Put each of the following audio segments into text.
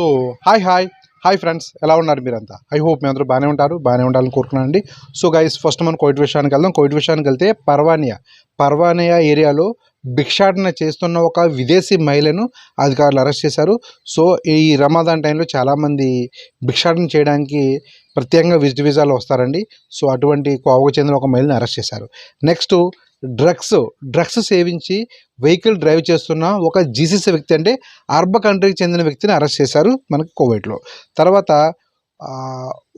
So hi hi. Hi friends ఎలా ఉన్నారు మీరంతా? ఐ హోప్ మీ అందరూ బాగానే ఉంటారు బాగానే ఉండాలని కోరుకున్నానండి. సో గైస్ ఫస్ట్ మనం కోవిడ్ విషయానికి వెళ్దాం. కోవిడ్ విషయానికి వెళ్తే పర్వానియా. పర్వానియా ఏరియాలో భిక్షాటన చేస్తున్న ఒక విదేశీ మహిళను అధికారులు అరెస్ట్ చేశారు. సో ఈ రమాదాన్ టైంలో చాలామంది భిక్షాటన చేయడానికి ప్రత్యేకంగా విజిట్ వీసాలు వస్తారండి. సో అటువంటి కోవకు చెందిన ఒక మహిళను అరెస్ట్ చేశారు. నెక్స్ట్ డ్రగ్స్ డ్రగ్స్ సేవించి వెహికల్ డ్రైవ్ చేస్తున్న ఒక జీసీసీ వ్యక్తి అంటే అర్బ కంట్రీకి చెందిన వ్యక్తిని అరెస్ట్ చేశారు మనకి కువైట్లో. తర్వాత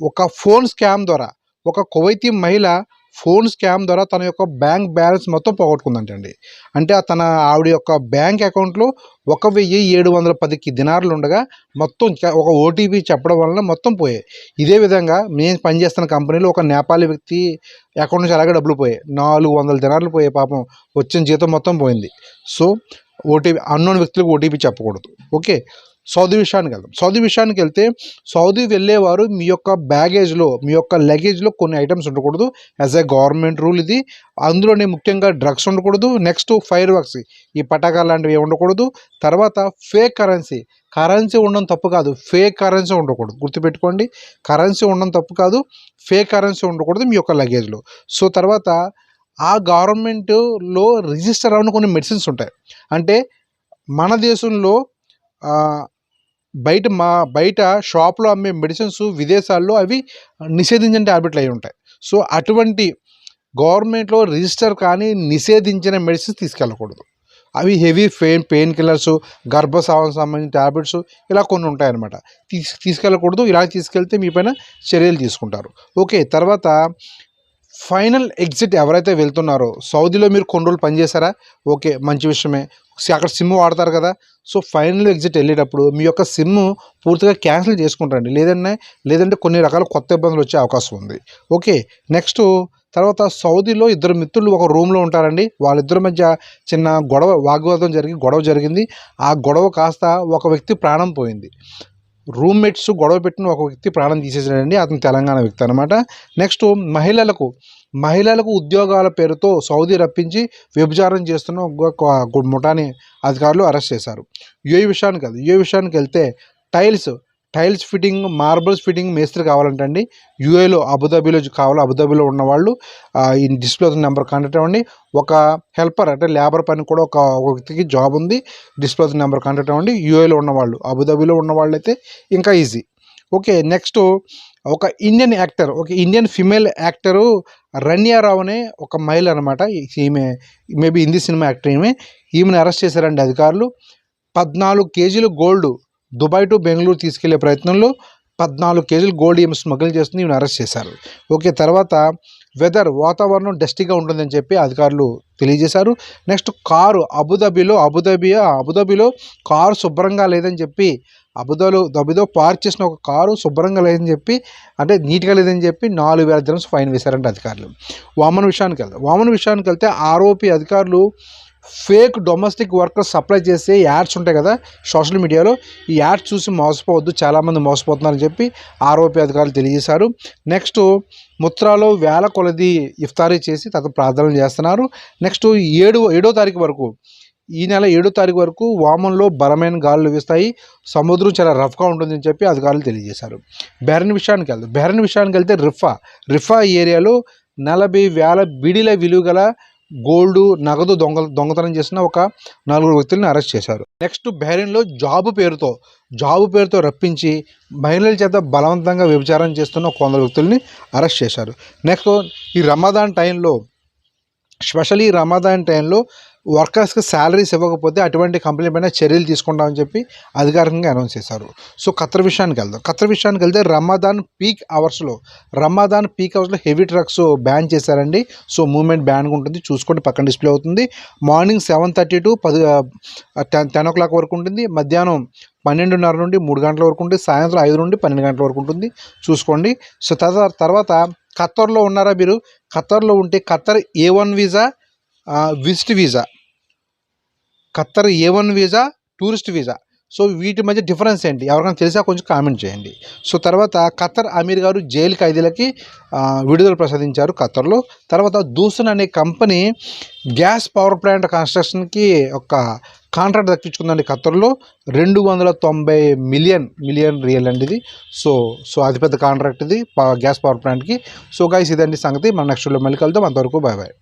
ఒక ఫోన్ స్కామ్ ద్వారా ఒక కువైతీ మహిళ ఫోన్ స్కామ్ ద్వారా తన యొక్క బ్యాంక్ బ్యాలెన్స్ మొత్తం పోగొట్టుకుందంటండి. అంటే తన ఆవిడ యొక్క బ్యాంక్ అకౌంట్లో ఒక వెయ్యి ఏడు వందల పదికి దినార్లు ఉండగా మొత్తం ఒక ఓటీపీ చెప్పడం వలన మొత్తం పోయాయి. ఇదే విధంగా నేను పనిచేస్తున్న కంపెనీలో ఒక నేపాలి వ్యక్తి అకౌంట్ నుంచి అలాగే డబ్బులు పోయాయి. నాలుగు వందల దినారులు పోయాయి పాపం. వచ్చిన జీతం మొత్తం పోయింది. సో ఓటీపీ అన్నోన్ వ్యక్తులకు ఓటీపీ చెప్పకూడదు. ఓకే? సౌదీ విషయానికి వెళ్దాం. సౌదీ విషయానికి వెళ్తే సౌదీ వెళ్ళేవారు మీ యొక్క బ్యాగేజ్లో మీ యొక్క లగేజ్లో కొన్ని ఐటమ్స్ ఉండకూడదు. యాజ్ ఎ గవర్నమెంట్ రూల్ ఇది. అందులోనే ముఖ్యంగా డ్రగ్స్ ఉండకూడదు. Next fireworks. ఈ పటాకాలు లాంటివి ఉండకూడదు. తర్వాత ఫేక్ కరెన్సీ. కరెన్సీ ఉండడం తప్పు కాదు. ఫేక్ కరెన్సీ ఉండకూడదు. గుర్తుపెట్టుకోండి. కరెన్సీ ఉండడం తప్పు కాదు. ఫేక్ కరెన్సీ ఉండకూడదు మీ యొక్క లగేజ్లో. సో తర్వాత ఆ గవర్నమెంట్లో రిజిస్టర్ అవ్వని కొన్ని మెడిసిన్స్ ఉంటాయి. అంటే మన దేశంలో బయట మా బయట షాప్లో అమ్మే మెడిసిన్స్ విదేశాల్లో అవి నిషేధించిన ట్యాబ్లెట్లు అయి ఉంటాయి. సో అటువంటి గవర్నమెంట్లో రిజిస్టర్ కానీ నిషేధించిన మెడిసిన్స్ తీసుకెళ్ళకూడదు. అవి హెవీ పెయిన్ పెయిన్ కిల్లర్స్ గర్భసావం సంబంధించిన ట్యాబ్లెట్స్ ఇలా కొన్ని ఉంటాయన్నమాట. తీసు తీసుకెళ్ళకూడదు. ఇలా తీసుకెళ్తే మీ పైన చర్యలు తీసుకుంటారు. ఓకే తర్వాత ఫైనల్ ఎగ్జిట్ ఎవరైతే వెళ్తున్నారో సౌదీలో మీరు కొన్ని రోజులు పనిచేశారా? ఓకే మంచి విషయమే. అక్కడ సిమ్ వాడతారు కదా. సో ఫైనల్ ఎగ్జిట్ వెళ్ళేటప్పుడు మీ యొక్క సిమ్ పూర్తిగా క్యాన్సిల్ చేసుకుంటారండి. లేదంటే లేదంటే కొన్ని రకాల కొత్త ఇబ్బందులు వచ్చే అవకాశం ఉంది. ఓకే నెక్స్ట్ తర్వాత సౌదీలో ఇద్దరు మిత్రులు ఒక రూమ్లో ఉంటారండి. వాళ్ళిద్దరి మధ్య చిన్న గొడవ వాగ్వాదం జరిగి గొడవ జరిగింది. ఆ గొడవ కాస్త ఒక వ్యక్తి ప్రాణం పోయింది. రూమ్మేట్స్ గొడవ పెట్టిన ఒక వ్యక్తి ప్రాణం తీసేసాడండి అతను తెలంగాణ వ్యక్తి అనమాట నెక్స్ట్ మహిళలకు మహిళలకు ఉద్యోగాల పేరుతో సౌదీ రప్పించి వ్యభిచారం చేస్తున్న ఒక ముఠాని అధికారులు అరెస్ట్ చేశారు. ఏ విషయానికి కాదు ఏ విషయానికి వెళ్తే tiles tiles fitting marbles fitting మేస్త్రి కావాలంటండి. యూఏలో అబుదాబీలో కావాలి అబుదాబీలో ఉన్న వాళ్ళు ఈ డిస్ప్లే నెంబర్ కాంటాక్ట్ అవ్వండి. ఒక హెల్పర్ అంటే లేబర్ పని కూడా ఒక వ్యక్తికి జాబ్ ఉంది డిస్ప్లే నెంబర్ కాంటాక్ట్ అవ్వండి. యూఏలో ఉన్న వాళ్ళు అబుదాబీలో ఉన్న వాళ్ళు అయితే ఇంకా ఈజీ. ఓకే నెక్స్ట్ ఒక ఇండియన్ యాక్టర్ ఒక ఇండియన్ ఫిమేల్ యాక్టరు రన్యారావు అనే ఒక మహిళ అనమాట ఈమె మేబీ హిందీ సినిమా యాక్టర్ ఈమె. ఈమెను అరెస్ట్ చేశారండి అధికారులు. పద్నాలుగు కేజీలు గోల్డ్ దుబాయ్ టు బెంగళూరు తీసుకెళ్ళే ప్రయత్నంలో పద్నాలుగు కేజీలు గోల్డ్ ఏమి స్మగ్లింగ్ చేస్తుంది ఈమెను అరెస్ట్ చేశారు. ఓకే తర్వాత వెదర్ వాతావరణం డస్టీగా ఉంటుందని చెప్పి అధికారులు తెలియజేశారు. నెక్స్ట్ కారు అబుదాబిలో అబుదాబి అబుదాబిలో కారు శుభ్రంగా లేదని చెప్పి అబుదాలో దబిదో పార్క్ చేసిన ఒక కారు శుభ్రంగా లేదని చెప్పి అంటే నీట్గా లేదని చెప్పి నాలుగు వేల దినస్ ఫైన్ వేశారంట అధికారులు. వామన్ విషయానికి వెళ్తే వామన్ విషయానికి వెళ్తే ఆరోపి అధికారులు ఫేక్ డొమెస్టిక్ వర్కర్స్ సప్లై చేసే యాడ్స్ ఉంటాయి కదా సోషల్ మీడియాలో. ఈ యాడ్స్ చూసి మోసపోవద్దు చాలామంది మోసపోతున్నారని చెప్పి ఆరోపి అధికారులు తెలియజేశారు. నెక్స్ట్ ముత్రాలో వేల కొలది ఇఫ్తారీ చేసి తర్వాత ప్రార్థనలు చేస్తున్నారు. నెక్స్ట్ ఏడు ఏడో తారీఖు వరకు ఈ నెల ఏడో తారీఖు వరకు వామంలో బలమైన గాలులు వీస్తాయి. సముద్రం చాలా రఫ్గా ఉంటుందని చెప్పి అధికారులు తెలియజేశారు. బెరన్ విషయానికి వెళ్తాం బెరన్ విషయానికి వెళ్తే రిఫా రిఫా ఏరియాలో నలభై వేల బిడిల విలువ గల గోల్డ్ నగదు దొంగ దొంగతనం చేసిన ఒక నలుగురు వ్యక్తులను అరెస్ట్ చేశారు. నెక్స్ట్ బహ్రెయిన్లో జాబ్ పేరుతో జాబ్ పేరుతో రప్పించి మహిళల చేత బలవంతంగా వ్యభిచారం చేస్తున్న కొందరు వ్యక్తుల్ని అరెస్ట్ చేశారు. నెక్స్ట్ ఈ రమదాన్ టైంలో స్పెషలీ రమదాన్ టైంలో వర్కర్స్కి శాలరీస్ ఇవ్వకపోతే అటువంటి కంపెనీ పైన చర్యలు తీసుకుంటామని చెప్పి అధికారికంగా అనౌన్స్ చేశారు. సో ఖత్తర్ విషయానికి వెళ్దాం. ఖత్తర్ విషయానికి వెళ్తే రమదాన్ పీక్ అవర్స్లో రమదాన్ పీక్ అవర్స్లో హెవీ ట్రక్స్ బ్యాన్ చేశారండి. సో మూమెంట్ బ్యాన్గా ఉంటుంది. చూసుకోండి పక్కన డిస్ప్లే అవుతుంది. మార్నింగ్ సెవెన్ థర్టీ టు పది టెన్ టెన్ ఓ క్లాక్ వరకు ఉంటుంది. మధ్యాహ్నం పన్నెండున్నర నుండి మూడు గంటల వరకు ఉంటుంది. సాయంత్రం ఐదు నుండి పన్నెండు గంటల వరకు ఉంటుంది. చూసుకోండి. సో తర్వాత తర్వాత ఖత్తర్లో ఉన్నారా మీరు? ఖత్తర్లో ఉంటే Qatar A one visa? Visit visa. Qatar A one visa tourist visa. So వీటి మధ్య డిఫరెన్స్ ఏంటి? ఎవరికైనా తెలిసా? కొంచెం కామెంట్ చేయండి. సో తర్వాత ఖత్తర్ అమీర్ గారు జైలు ఖైదీలకి విడుదల ప్రసాదించారు ఖత్తర్లో. తర్వాత దూసన్ అనే కంపెనీ గ్యాస్ పవర్ ప్లాంట్ కన్స్ట్రక్షన్కి ఒక కాంట్రాక్ట్ దక్కించుకుందండి ఖత్తర్లో. రెండు వందల తొంభై మిలియన్ మిలియన్ రియల్ అండి ఇది. సో సో అతిపెద్ద కాంట్రాక్ట్ ఇది గ్యాస్ పవర్ ప్లాంట్కి. సో గైస్ ఇదండి సంగతి. మన నెక్స్ట్ మళ్ళీ కలుద్దాం. అంతవరకు బాయ్ బాయ్